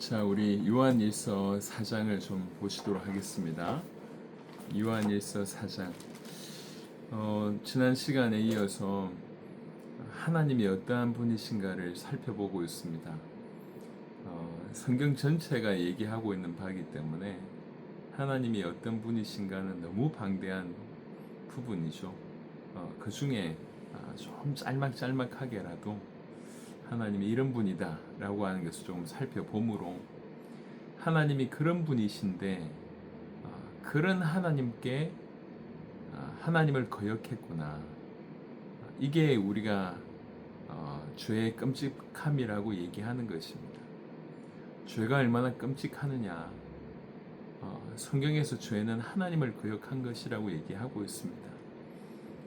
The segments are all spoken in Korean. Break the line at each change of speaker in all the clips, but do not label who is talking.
자, 우리 요한일서 4장을 좀 보시도록 하겠습니다. 요한일서 4장. 어, 지난 시간에 이어서 하나님이 어떠한 분이신가를 살펴보고 있습니다. 어, 성경 전체가 얘기하고 있는 바이기 때문에 하나님이 어떤 분이신가는 너무 방대한 부분이죠. 어, 그 중에 아, 좀 짤막짤막하게라도 하나님이 이런 분이다 라고 하는 것을 조금 살펴봄으로 하나님이 그런 분이신데 어, 그런 하나님께 어, 하나님을 거역했구나. 이게 우리가 어, 죄의 끔찍함이라고 얘기하는 것입니다. 죄가 얼마나 끔찍하느냐. 어, 성경에서 죄는 하나님을 거역한 것이라고 얘기하고 있습니다.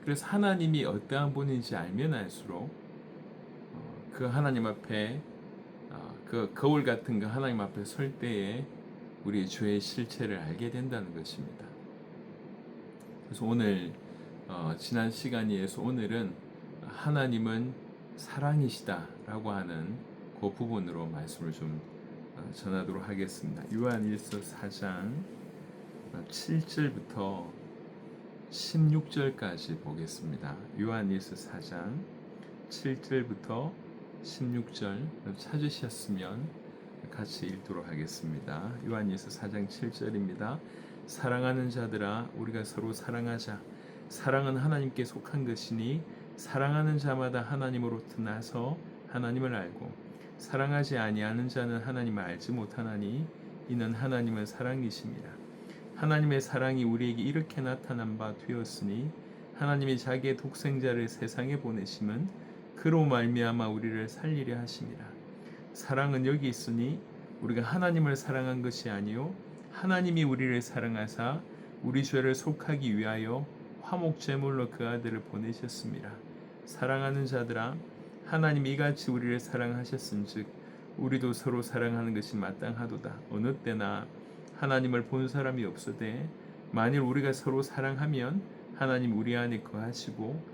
그래서 하나님이 어떠한 분인지 알면 알수록 어, 그 하나님 앞에 어, 그 거울 같은 그 하나님 앞에 설 때에 우리 죄의 실체를 알게 된다는 것입니다. 그래서 오늘 어, 지난 시간에서 오늘은 하나님은 사랑이시다라고 하는 그 부분으로 말씀을 좀 어, 전하도록 하겠습니다. 요한일서 4장 7절부터 16절까지 보겠습니다. 요한일서 4장 7절부터 16절 찾으셨으면 같이 읽도록 하겠습니다. 요한일서 4장 7절입니다. 사랑하는 자들아 우리가 서로 사랑하자. 사랑은 하나님께 속한 것이니 사랑하는 자마다 하나님으로부터 나서 하나님을 알고 사랑하지 아니하는 자는 하나님을 알지 못하나니 이는 하나님은 사랑이십니다. 하나님의 사랑이 우리에게 이렇게 나타난 바 되었으니 하나님이 자기의 독생자를 세상에 보내심은 그로 말미암아 우리를 살리려 하심이라. 사랑은 여기 있으니 우리가 하나님을 사랑한 것이 아니요 하나님이 우리를 사랑하사 우리 죄를 속하기 위하여 화목 제물로 그 아들을 보내셨습니다. 사랑하는 자들아 하나님이 이같이 우리를 사랑하셨은즉 우리도 서로 사랑하는 것이 마땅하도다. 어느 때나 하나님을 본 사람이 없어되 만일 우리가 서로 사랑하면 하나님 우리 안에 거하시고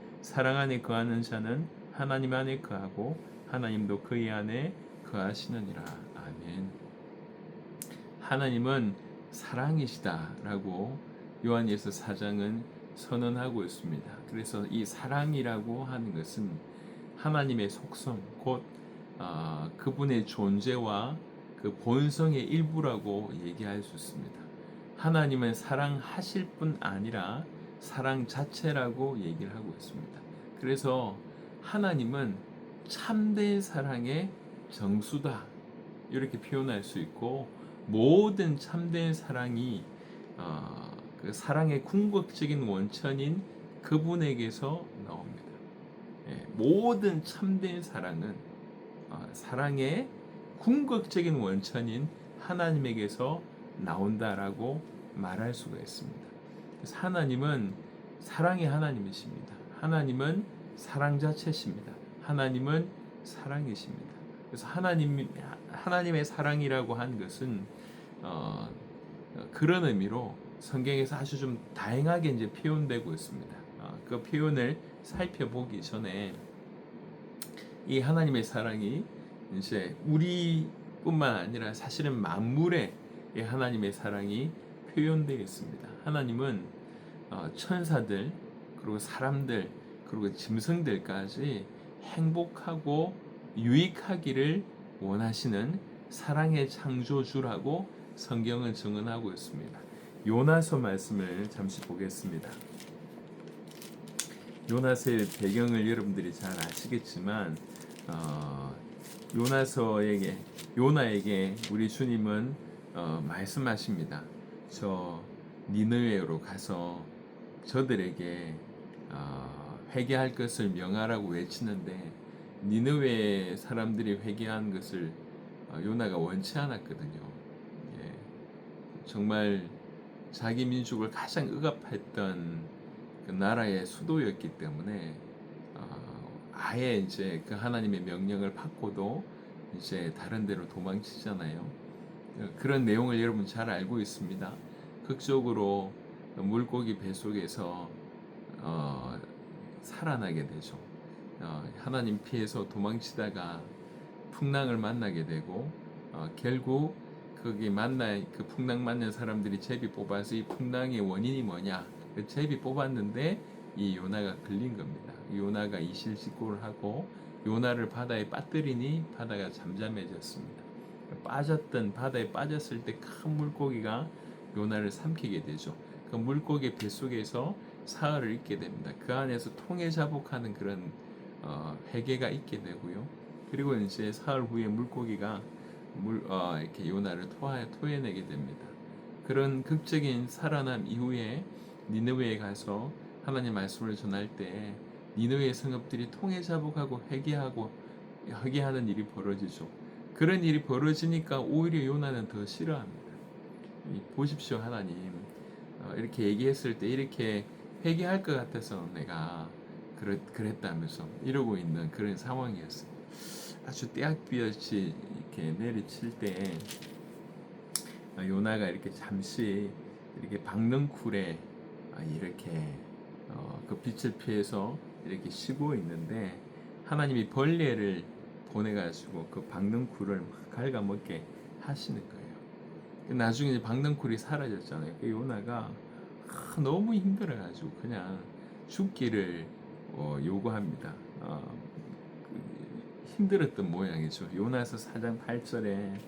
사랑 안에 거하는 자는 하나님 안에 거하고 하나님도 그의 안에 거하시느니라. 아멘. 하나님은 사랑이시다라고 요한일서 4장은 선언하고 있습니다. 그래서 이 사랑이라고 하는 것은 하나님의 속성, 곧 어, 그분의 존재와 그 본성의 일부라고 얘기할 수 있습니다. 하나님은 사랑하실 뿐 아니라 사랑 자체라고 얘기를 하고 있습니다. 그래서 하나님은 참된 사랑의 정수다 이렇게 표현할 수 있고 모든 참된 사랑이 어, 그 사랑의 궁극적인 원천인 그분에게서 나옵니다. 예, 모든 참된 사랑은 어, 사랑의 궁극적인 원천인 하나님에게서 나온다라고 말할 수가 있습니다. 그래서 하나님은 사랑의 하나님이십니다. 하나님은 사랑 자체십니다. 하나님은 사랑이십니다. 그래서 하나님 하나님의 사랑이라고 한 것은 어, 그런 의미로 성경에서 아주 좀 다양하게 이제 표현되고 있습니다. 어, 그 표현을 살펴보기 전에 이 하나님의 사랑이 이제 우리뿐만 아니라 사실은 만물에 이 하나님의 사랑이 표현되어 있습니다. 하나님은 어, 천사들 그리고 사람들 그리고 짐승들까지 행복하고 유익하기를 원하시는 사랑의 창조주라고 성경은 증언하고 있습니다. 요나서 말씀을 잠시 보겠습니다. 요나서의 배경을 여러분들이 잘 아시겠지만 어, 요나서에게 요나에게 우리 주님은 어, 말씀하십니다. 저 니느웨로 가서 저들에게 어, 회개할 것을 명하라고 외치는데 니느웨 사람들이 회개한 것을 어, 요나가 원치 않았거든요. 정말 자기 민족을 가장 억압했던 그 나라의 수도였기 때문에 어, 아예 이제 그 하나님의 명령을 받고도 이제 다른 데로 도망치잖아요. 어, 그런 내용을 여러분 잘 알고 있습니다. 극적으로 물고기 배 속에서 어, 살아나게 되죠. 어, 하나님 피해서 도망치다가 풍랑을 만나게 되고 어, 결국 거기 만나 그 풍랑 만난 사람들이 제비 뽑아서 이 풍랑의 원인이 뭐냐 그 제비 뽑았는데 이 요나가 걸린 겁니다. 요나가 이실직고를 하고 요나를 바다에 빠뜨리니 바다가 잠잠해졌습니다. 빠졌던 바다에 빠졌을 때 큰 물고기가 요나를 삼키게 되죠. 그 물고기 뱃속에서 사흘을 있게 됩니다. 그 안에서 통해 자복하는 그런 어, 회개가 있게 되고요. 그리고 이제 사흘 후에 물고기가 물 어, 이렇게 요나를 토하, 토해내게 됩니다. 그런 극적인 살아남 이후에 니느웨에 가서 하나님 말씀을 전할 때 니느웨 성읍들이 통해 자복하고 회개하고 회개하는 일이 벌어지죠. 그런 일이 벌어지니까 오히려 요나는 더 싫어합니다. 이 보십시오 하나님 어, 이렇게 얘기했을 때 이렇게 회개할 것 같아서 내가 그랬, 그랬다면서 이러고 있는 그런 상황이었어요. 아주 떼약비같이 이렇게 내리칠 때 어, 요나가 이렇게 잠시 이렇게 박능쿨에 아, 이렇게 어, 그 빛을 피해서 이렇게 쉬고 있는데 하나님이 벌레를 보내가지고 그 박능쿨을 막 갉아먹게 하시는 거예요. 나중에 이제 박능쿨이 사라졌잖아요. 그 요나가 아, 너무 힘들어가지고 그냥 죽기를 어, 요구합니다. 어, 그 힘들었던 모양이죠. 요나서 4장 8절에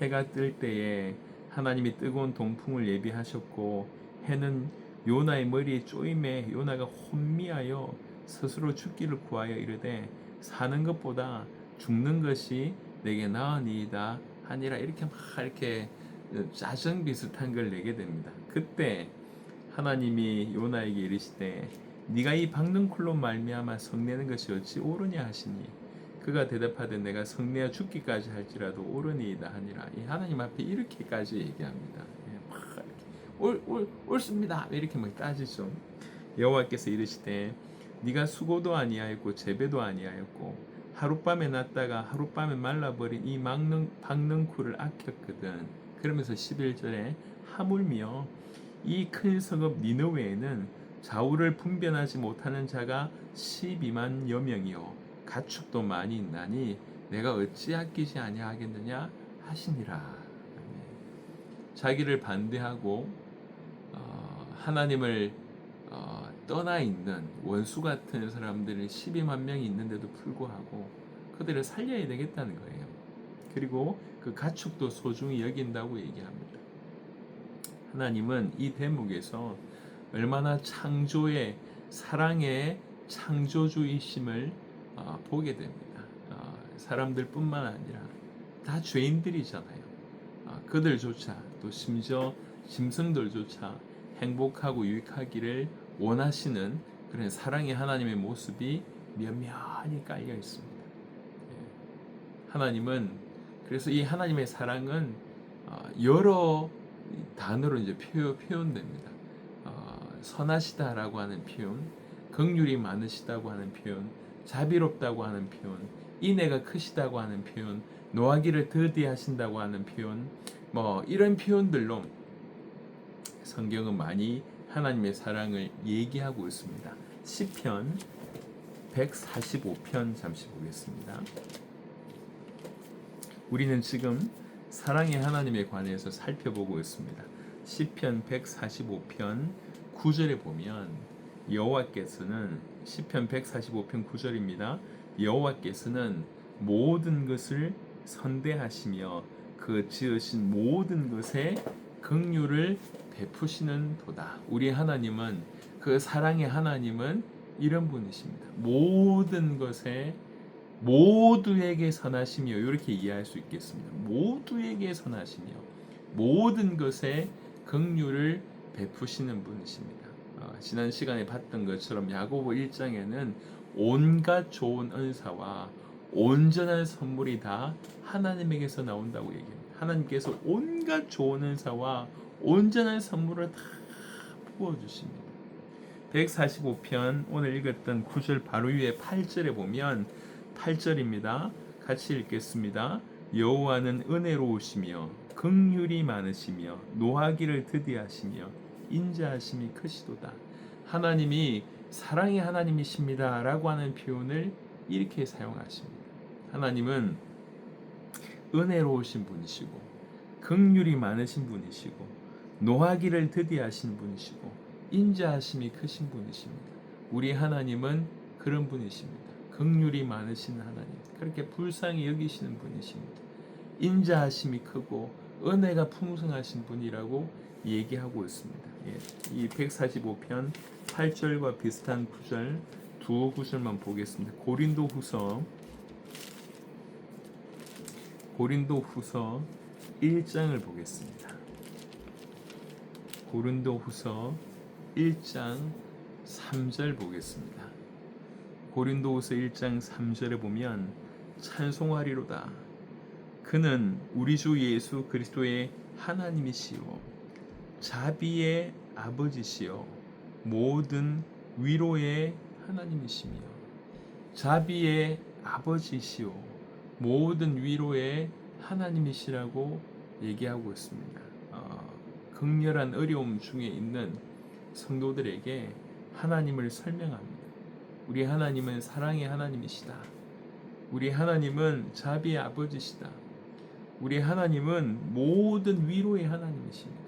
해가 뜰 때에 하나님이 뜨거운 동풍을 예비하셨고 해는 요나의 머리에 쪼임에 요나가 혼미하여 스스로 죽기를 구하여 이르되 사는 것보다 죽는 것이 내게 나으니이다 하니라 이렇게 막 이렇게 짜증 비슷한 걸 내게 됩니다. 그때 하나님이 요나에게 이르시되 네가 이 박능쿨로 말미암아 성내는 것이 어찌 옳으냐 하시니 그가 대답하되 내가 성내어 죽기까지 할지라도 옳으니이다 하니라 이 하나님 앞에 이렇게까지 얘기합니다. 예, 옳, 옳, 옳 습니다 이렇게 막 따지죠. 여호와께서 이르시되 네가 수고도 아니하였고 재배도 아니하였고 하룻밤에 났다가 하룻밤에 말라버린 이 막능, 박능쿨을 아꼈거든. 그러면서 11절에 하물며 이 큰 성읍 니느웨에는 좌우를 분변하지 못하는 자가 12만 여 명이요 가축도 많이 있나니 내가 어찌 아끼지 아니하겠느냐 하시니라. 자기를 반대하고 어, 하나님을 어, 떠나 있는 원수 같은 사람들이 12만 명이 있는데도 불구하고 그들을 살려야 되겠다는 거예요. 그리고 그 가축도 소중히 여긴다고 얘기합니다. 하나님은 이 대목에서 얼마나 창조의 사랑의 창조주이심을 어, 보게 됩니다. 어, 사람들뿐만 아니라 다 죄인들이잖아요. 어, 그들조차 또 심지어 짐승들조차 행복하고 유익하기를 원하시는 그런 사랑의 하나님의 모습이 면면히 깔려 있습니다. 예. 하나님은 그래서 이 하나님의 사랑은 어, 여러 단어로 이제 표현, 표현됩니다. 어, 선하시다라고 하는 표현, 긍휼이 많으시다고 하는 표현, 자비롭다고 하는 표현, 인애가 크시다고 하는 표현, 노하기를 더디하신다고 하는 표현, 뭐 이런 표현들로 성경은 많이 하나님의 사랑을 얘기하고 있습니다. 시편 145편 잠시 보겠습니다. 우리는 지금 사랑의 하나님에 관해서 살펴보고 있습니다. 시편 145편 9절에 보면 여호와께서는 시편 145편 9절입니다. 여호와께서는 모든 것을 선대하시며 그 지으신 모든 것에 긍휼을 베푸시는 도다. 우리 하나님은 그 사랑의 하나님은 이런 분이십니다. 모든 것에 모두에게 선하시며 이렇게 이해할 수 있겠습니다. 모두에게 선하시며 모든 것에 긍휼을 베푸시는 분이십니다. 어, 지난 시간에 봤던 것처럼 야고보 1장에는 온갖 좋은 은사와 온전한 선물이 다 하나님에게서 나온다고 얘기합니다. 하나님께서 온갖 좋은 은사와 온전한 선물을 다 부어 주십니다. 145편 오늘 읽었던 9절 바로 위에 8절에 보면 8절입니다. 같이 읽겠습니다. 여호와는 은혜로우시며 긍휼이 많으시며 노하기를 드디하시며 인자하심이 크시도다. 하나님이 사랑의 하나님이십니다라고 하는 표현을 이렇게 사용하십니다. 하나님은 은혜로우신 분이시고 긍휼이 많으신 분이시고 노하기를 드디하신 분이시고 인자하심이 크신 분이십니다. 우리 하나님은 그런 분이십니다. 긍휼이 많으신 하나님, 그렇게 불쌍히 여기시는 분이십니다. 인자하심이 크고 은혜가 풍성하신 분이라고 얘기하고 있습니다. 예, 이 145편 8절과 비슷한 구절 두 구절만 보겠습니다. 고린도 후서 고린도 후서 1장을 보겠습니다. 고린도 후서 1장 3절 보겠습니다. 고린도 후서 1장 3절에 보면 찬송하리로다. 그는 우리 주 예수 그리스도의 하나님이시요 자비의 아버지시요 모든 위로의 하나님이시며 자비의 아버지시요 모든 위로의 하나님이시라고 얘기하고 있습니다. 어, 극렬한 어려움 중에 있는 성도들에게 하나님을 설명합니다. 우리 하나님은 사랑의 하나님이시다. 우리 하나님은 자비의 아버지시다. 우리 하나님은 모든 위로의 하나님이십니다.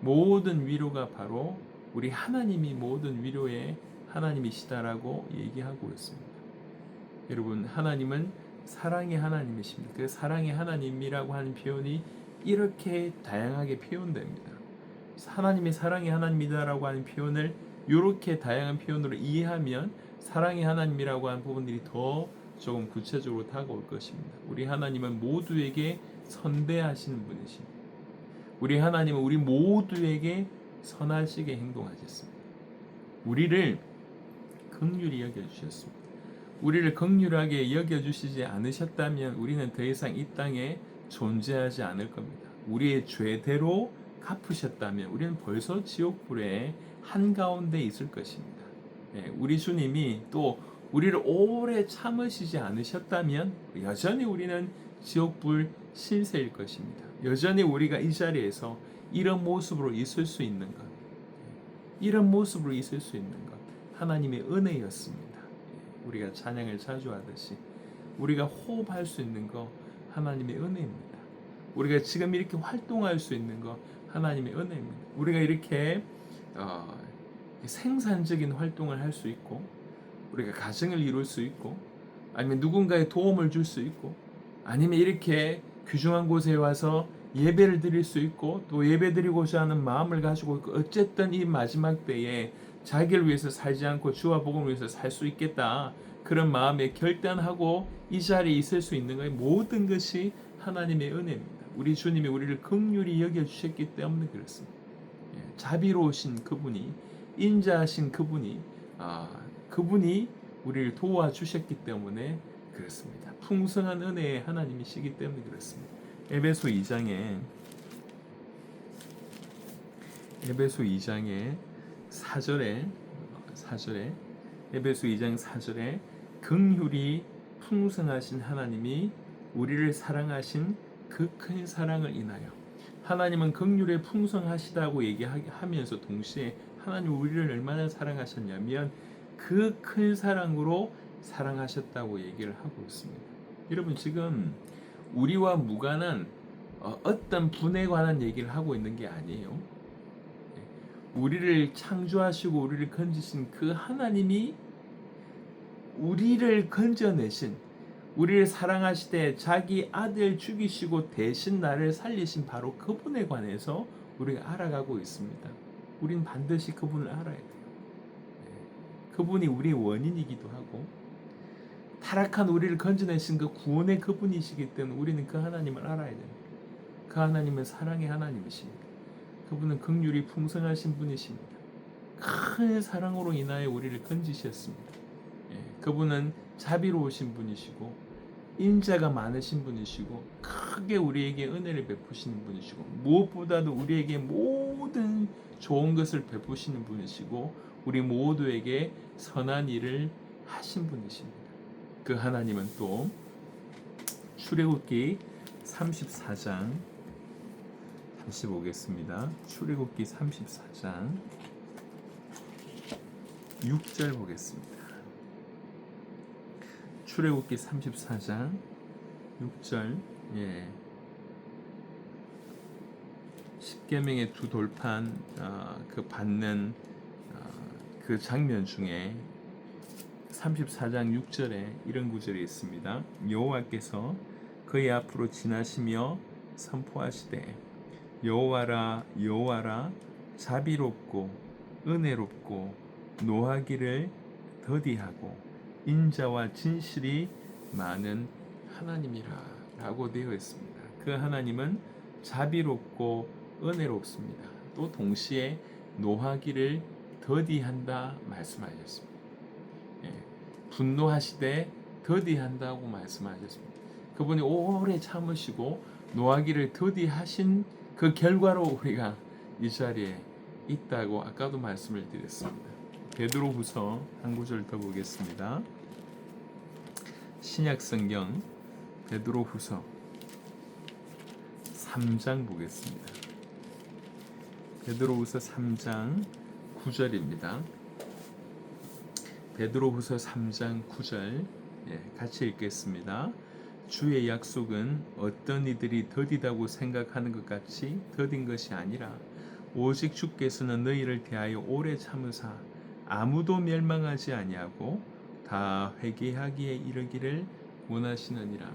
모든 위로가 바로 우리 하나님이 모든 위로의 하나님이시다라고 얘기하고 있습니다. 여러분, 하나님은 사랑의 하나님이십니다. 그 사랑의 하나님이라고 하는 표현이 이렇게 다양하게 표현됩니다. 하나님이 사랑의 하나님이다라고 하는 표현을 이렇게 다양한 표현으로 이해하면 사랑의 하나님이라고 하는 부분들이 더 조금 구체적으로 다가올 것입니다. 우리 하나님은 모두에게 선대하시는 분이십니다. 우리 하나님은 우리 모두에게 선하시게 행동하셨습니다. 우리를 긍휼히 여겨 주셨습니다. 우리를 긍휼하게 여겨 주시지 않으셨다면 우리는 더 이상 이 땅에 존재하지 않을 겁니다. 우리의 죄대로 갚으셨다면 우리는 벌써 지옥불에 한가운데 있을 것입니다. 예, 우리 주님이 또 우리를 오래 참으시지 않으셨다면 여전히 우리는 지옥불 실세일 것입니다. 여전히 우리가 이 자리에서 이런 모습으로 있을 수 있는 것, 이런 모습으로 있을 수 있는 것, 하나님의 은혜였습니다. 우리가 찬양을 자주 하듯이 우리가 호흡할 수 있는 것, 하나님의 은혜입니다. 우리가 지금 이렇게 활동할 수 있는 것, 하나님의 은혜입니다. 우리가 이렇게 어, 생산적인 활동을 할 수 있고, 우리가 가정을 이룰 수 있고, 아니면 누군가의 도움을 줄 수 있고, 아니면 이렇게 귀중한 곳에 와서 예배를 드릴 수 있고 또 예배 드리고자 하는 마음을 가지고 어쨌든 이 마지막 때에 자기를 위해서 살지 않고 주와 복음을 위해서 살 수 있겠다 그런 마음에 결단하고 이 자리에 있을 수 있는 것의 모든 것이 하나님의 은혜입니다. 우리 주님이 우리를 극률히 여겨 주셨기 때문에 그렇습니다. 예, 자비로우신 그분이 인자하신 그분이 아, 그분이 우리를 도와 주셨기 때문에 그렇습니다. 풍성한 은혜의 하나님이시기 때문에 그렇습니다. 에베소 2장에 에베소 2장에 4절에 4절에 에베소 2장 4절에 긍휼이 풍성하신 하나님이 우리를 사랑하신 그 큰 사랑을 인하여 하나님은 긍휼에 풍성하시다고 얘기하면서 동시에 하나님 우리를 얼마나 사랑하셨냐면 그 큰 사랑으로 사랑하셨다고 얘기를 하고 있습니다. 여러분 지금 우리와 무관한 어, 어떤 분에 관한 얘기를 하고 있는 게 아니에요. 예. 우리를 창조하시고 우리를 건지신 그 하나님이 우리를 건져내신 우리를 사랑하시되 자기 아들 죽이시고 대신 나를 살리신 바로 그분에 관해서 우리가 알아가고 있습니다. 우린 반드시 그분을 알아야 돼요. 예. 그분이 우리의 원인이기도 하고 타락한 우리를 건져내신 그 구원의 그분이시기 때문에 우리는 그 하나님을 알아야 됩니다. 그 하나님은 사랑의 하나님이십니다. 그분은 극률이 풍성하신 분이십니다. 큰 사랑으로 인하여 우리를 건지셨습니다. 예, 그분은 자비로우신 분이시고 인자가 많으신 분이시고 크게 우리에게 은혜를 베푸시는 분이시고 무엇보다도 우리에게 모든 좋은 것을 베푸시는 분이시고 우리 모두에게 선한 일을 하신 분이십니다. 그 하나님은 또 출애굽기 34장 다시 보겠습니다. 출애굽기 34장 6절 보겠습니다. 출애굽기 34장 6절 예. 십계명의 두 돌판 어, 그 받는 어, 그 장면 중에 34장 6절에 이런 구절이 있습니다. 여호와께서 그의 앞으로 지나시며 선포하시되 여호와라 여호와라 자비롭고 은혜롭고 노하기를 더디하고 인자와 진실이 많은 하나님이라라고 되어 있습니다. 그 하나님은 자비롭고 은혜롭습니다. 또 동시에 노하기를 더디한다 말씀하셨습니다. 예, 분노하시되 더디한다고 말씀하셨습니다. 그분이 오래 참으시고 노하기를 더디하신 그 결과로 우리가 이 자리에 있다고 아까도 말씀을 드렸습니다. 베드로후서 한 구절 더 보겠습니다. 신약 성경 베드로후서 3장 보겠습니다. 베드로후서 3장 9절입니다. 베드로후서 3장 9절 예, 같이 읽겠습니다. 주의 약속은 어떤 이들이 더디다고 생각하는 것 같이 더딘 것이 아니라 오직 주께서는 너희를 대하여 오래 참으사 아무도 멸망하지 아니하고 다 회개하기에 이르기를 원하시느니라.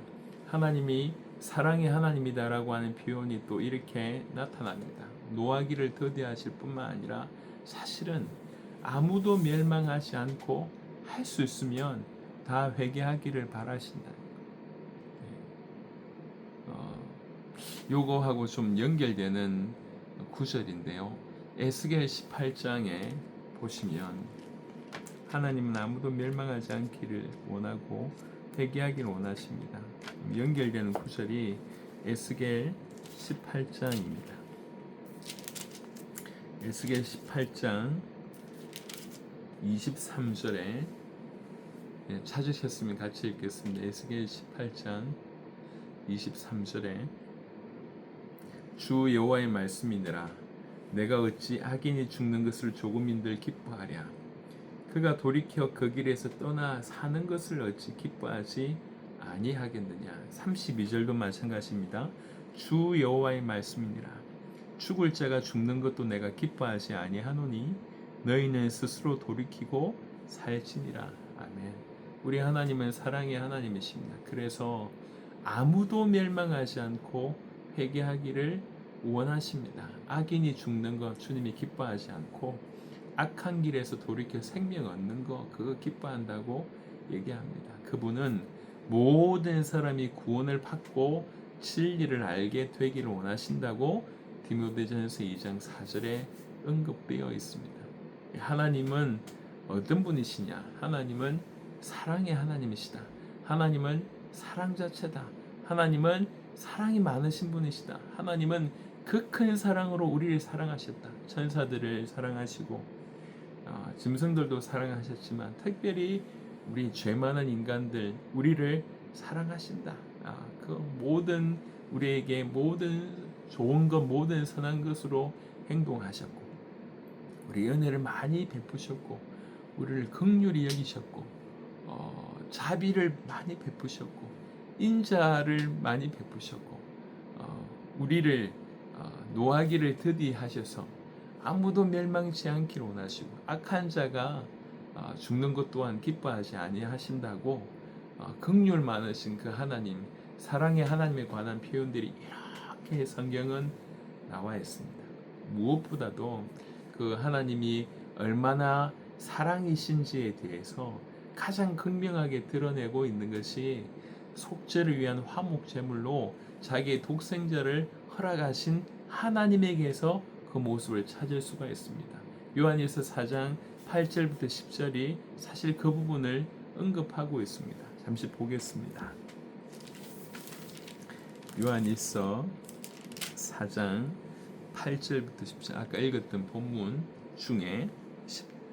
하나님이 사랑의 하나님이다라고 하는 표현이 또 이렇게 나타납니다. 노하기를 더디하실 뿐만 아니라 사실은 아무도 멸망하지 않고 할 수 있으면 다 회개하기를 바라신다. 어, 요거하고 좀 연결되는 구절인데요. 에스겔 18장에 보시면 하나님은 아무도 멸망하지 않기를 원하고 회개하기를 원하십니다. 연결되는 구절이 에스겔 18장입니다. 에스겔 18장 23절에 예, 찾으셨으면 같이 읽겠습니다. 에스겔 18장 23절에 주 여호와의 말씀이니라. 내가 어찌 악인이 죽는 것을 조금인들 기뻐하랴? 그가 돌이켜 그 길에서 떠나 사는 것을 어찌 기뻐하지 아니하겠느냐? 32절도 마찬가지입니다. 주 여호와의 말씀이니라 죽을 자가 죽는 것도 내가 기뻐하지 아니하노니 너희는 스스로 돌이키고 살지니라 아멘 우리 하나님은 사랑의 하나님이십니다 그래서 아무도 멸망하지 않고 회개하기를 원하십니다. 악인이 죽는 것 주님이 기뻐하지 않고 악한 길에서 돌이켜 생명 얻는 것 그거 기뻐한다고 얘기합니다. 그분은 모든 사람이 구원을 받고 진리를 알게 되기를 원하신다고 디모데전서 2장 4절에 언급되어 있습니다. 하나님은 어떤 분이시냐? 하나님은 사랑의 하나님이시다. 하나님은 사랑 자체다. 하나님은 사랑이 많으신 분이시다. 하나님은 그 큰 사랑으로 우리를 사랑하셨다. 천사들을 사랑하시고 어, 짐승들도 사랑하셨지만 특별히 우리 죄 많은 인간들 우리를 사랑하신다. 아, 그 모든 우리에게 모든 좋은 것 모든 선한 것으로 행동하셨고 우리 은혜를 많이 베푸셨고 우리를 극률히 여기셨고 어, 자비를 많이 베푸셨고 인자를 많이 베푸셨고 어, 우리를 어, 노하기를 드디 하셔서 아무도 멸망치 않기를 원하시고 악한 자가 어, 죽는 것 또한 기뻐하지 아니하신다고 어, 극률 많으신 그 하나님 사랑의 하나님에 관한 표현들이 이렇게 성경은 나와 있습니다. 무엇보다도 그 하나님이 얼마나 사랑이신지에 대해서 가장 극명하게 드러내고 있는 것이 속죄를 위한 화목 제물로 자기의 독생자를 허락하신 하나님에게서 그 모습을 찾을 수가 있습니다. 요한일서 4장 8절부터 10절이 사실 그 부분을 언급하고 있습니다. 잠시 보겠습니다. 요한일서 4장 8절부터 10절 아까 읽었던 본문 중에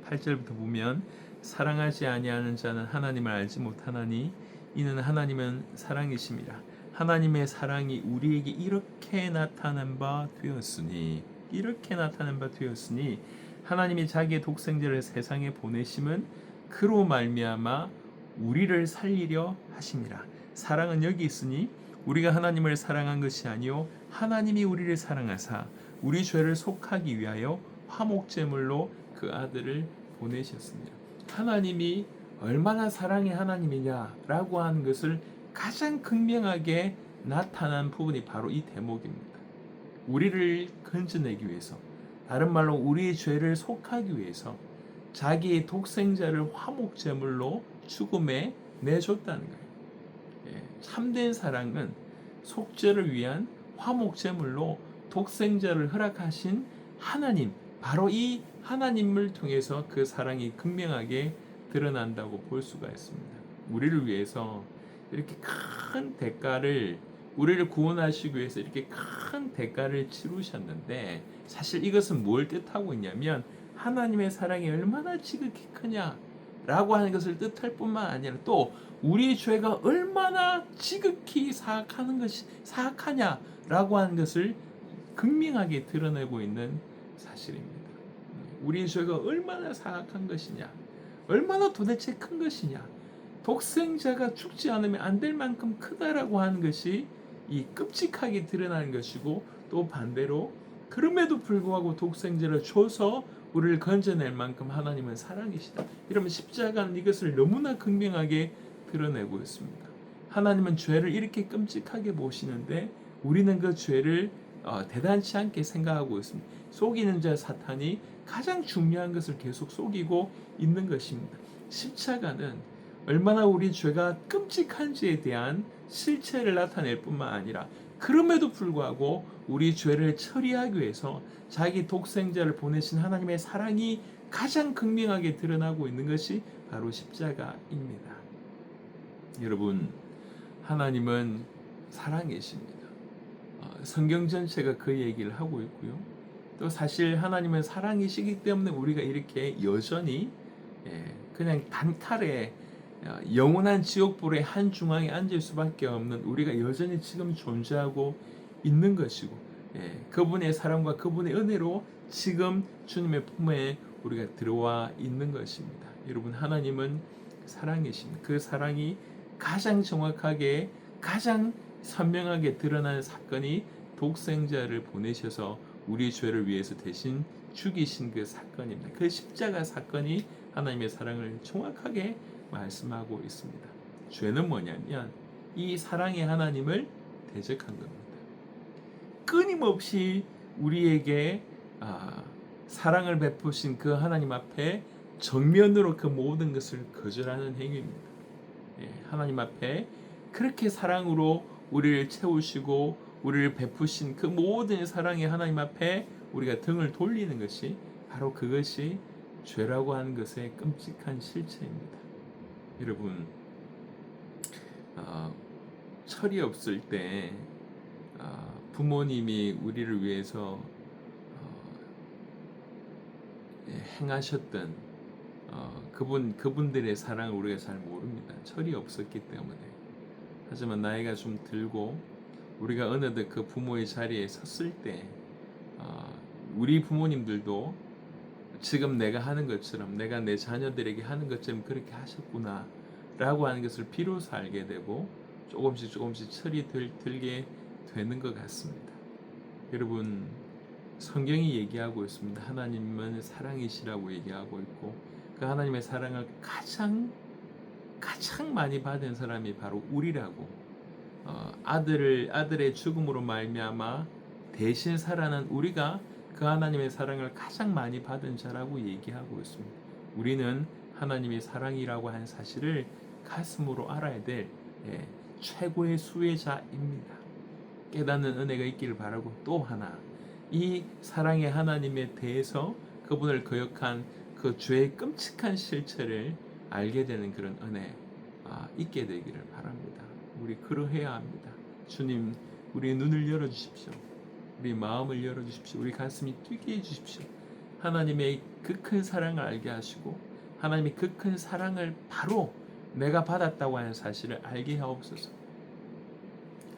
8절부터 보면 사랑하지 아니하는 자는 하나님을 알지 못하나니 이는 하나님은 사랑이심이라. 하나님의 사랑이 우리에게 이렇게 나타난 바 되었으니 이렇게 나타난 바 되었으니 하나님이 자기의 독생자를 세상에 보내심은 그로 말미암아 우리를 살리려 하심이라. 사랑은 여기 있으니 우리가 하나님을 사랑한 것이 아니요 하나님이 우리를 사랑하사 우리 죄를 속하기 위하여 화목제물로 그 아들을 보내셨습니다. 하나님이 얼마나 사랑의 하나님이냐라고 하는 것을 가장 극명하게 나타난 부분이 바로 이 대목입니다. 우리를 건져내기 위해서, 다른 말로 우리의 죄를 속하기 위해서 자기의 독생자를 화목제물로 죽음에 내줬다는 거예요. 예, 참된 사랑은 속죄를 위한 화목제물로 독생자를 허락하신 하나님, 바로 이 하나님을 통해서 그 사랑이 극명하게 드러난다고 볼 수가 있습니다. 우리를 위해서 이렇게 큰 대가를 우리를 구원하시기 위해서 이렇게 큰 대가를 치르셨는데 사실 이것은 뭘 뜻하고 있냐면 하나님의 사랑이 얼마나 지극히 크냐 라고 하는 것을 뜻할 뿐만 아니라 또 우리의 죄가 얼마나 지극히 사악하는 것이 사악하냐라고 하는 것을 극명하게 드러내고 있는 사실입니다. 우리의 죄가 얼마나 사악한 것이냐, 얼마나 도대체 큰 것이냐, 독생자가 죽지 않으면 안 될 만큼 크다라고 하는 것이 이 끔찍하게 드러나는 것이고 또 반대로 그럼에도 불구하고 독생자를 줘서 우리를 건져낼 만큼 하나님은 사랑이시다. 이러면 십자가는 이것을 너무나 극명하게 드러내고 있습니다. 하나님은 죄를 이렇게 끔찍하게 보시는데 우리는 그 죄를 어, 대단치 않게 생각하고 있습니다. 속이는 자 사탄이 가장 중요한 것을 계속 속이고 있는 것입니다. 십자가는 얼마나 우리 죄가 끔찍한지에 대한 실체를 나타낼 뿐만 아니라 그럼에도 불구하고 우리 죄를 처리하기 위해서 자기 독생자를 보내신 하나님의 사랑이 가장 극명하게 드러나고 있는 것이 바로 십자가입니다. 여러분, 하나님은 사랑이십니다. 어, 성경 전체가 그 얘기를 하고 있고요. 또 사실 하나님은 사랑이시기 때문에 우리가 이렇게 여전히 예, 그냥 단칼에 어, 영원한 지옥불의 한 중앙에 앉을 수밖에 없는 우리가 여전히 지금 존재하고 있는 것이고 예, 그분의 사랑과 그분의 은혜로 지금 주님의 품에 우리가 들어와 있는 것입니다. 여러분 하나님은 사랑이십니다. 그 사랑이 가장 정확하게 가장 선명하게 드러나는 사건이 독생자를 보내셔서 우리 죄를 위해서 대신 죽이신 그 사건입니다. 그 십자가 사건이 하나님의 사랑을 정확하게 말씀하고 있습니다. 죄는 뭐냐면 이 사랑의 하나님을 대적한 겁니다. 끊임없이 우리에게 아, 사랑을 베푸신 그 하나님 앞에 정면으로 그 모든 것을 거절하는 행위입니다. 예, 하나님 앞에 그렇게 사랑으로 우리를 채우시고 우리를 베푸신 그 모든 사랑의 하나님 앞에 우리가 등을 돌리는 것이 바로 그것이 죄라고 하는 것의 끔찍한 실체입니다. 여러분 어, 철이 없을 때 어, 부모님이 우리를 위해서 어, 예, 행하셨던 어, 그분 그분들의 사랑을 우리가 잘 모릅니다. 철이 없었기 때문에. 하지만 나이가 좀 들고 우리가 어느덧 그 부모의 자리에 섰을 때 어, 우리 부모님들도 지금 내가 하는 것처럼 내가 내 자녀들에게 하는 것처럼 그렇게 하셨구나 라고 하는 것을 비로소 알게 되고 조금씩 조금씩 철이 들, 들게 되는 것 같습니다. 여러분 성경이 얘기하고 있습니다. 하나님은 사랑이시라고 얘기하고 있고 그 하나님의 사랑을 가장 가장 많이 받은 사람이 바로 우리라고 어, 아들을 아들의 죽음으로 말미암아 대신 살아난 우리가 그 하나님의 사랑을 가장 많이 받은 자라고 얘기하고 있습니다. 우리는 하나님의 사랑이라고 하는 사실을 가슴으로 알아야 될 예, 최고의 수혜자입니다. 깨닫는 은혜가 있기를 바라고 또 하나 이 사랑의 하나님에 대해서 그분을 거역한 그 죄의 끔찍한 실체를 알게 되는 그런 은혜 아, 있게 되기를 바랍니다. 우리 그러해야 합니다. 주님 우리의 눈을 열어 주십시오. 우리 마음을 열어 주십시오. 우리 가슴이 뛰게 해 주십시오. 하나님의 그 큰 사랑을 알게 하시고 하나님의 그 큰 사랑을 바로 내가 받았다고 하는 사실을 알게 하옵소서.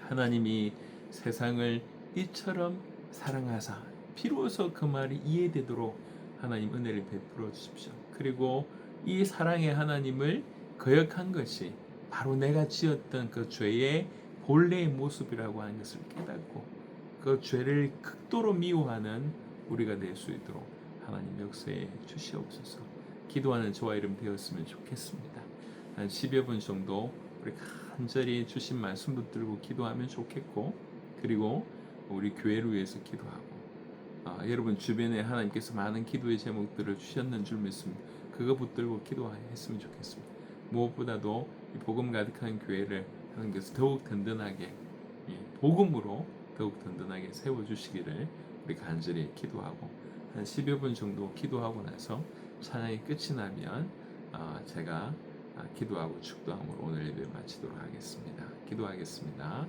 하나님이 세상을 이처럼 사랑하사 비로소 그 말이 이해되도록 하나님 은혜를 베풀어 주십시오. 그리고 이 사랑의 하나님을 거역한 것이 바로 내가 지었던 그 죄의 본래의 모습이라고 하는 것을 깨닫고 그 죄를 극도로 미워하는 우리가 될 수 있도록 하나님 역사에 주시옵소서. 기도하는 저와 이름 되었으면 좋겠습니다. 한 10여 분 정도 우리 간절히 주신 말씀 붙들고 기도하면 좋겠고 그리고 우리 교회를 위해서 기도하고 아, 여러분 주변에 하나님께서 많은 기도의 제목들을 주셨는 줄 믿습니다. 그거 붙들고 기도했으면 좋겠습니다. 무엇보다도 이 복음 가득한 교회를 하나님께서 더욱 든든하게 이 복음으로 더욱 든든하게 세워주시기를 우리 간절히 기도하고 한 10여 분 정도 기도하고 나서 찬양이 끝이 나면 아, 제가 아, 기도하고 축도함으로 오늘 예배 마치도록 하겠습니다. 기도하겠습니다.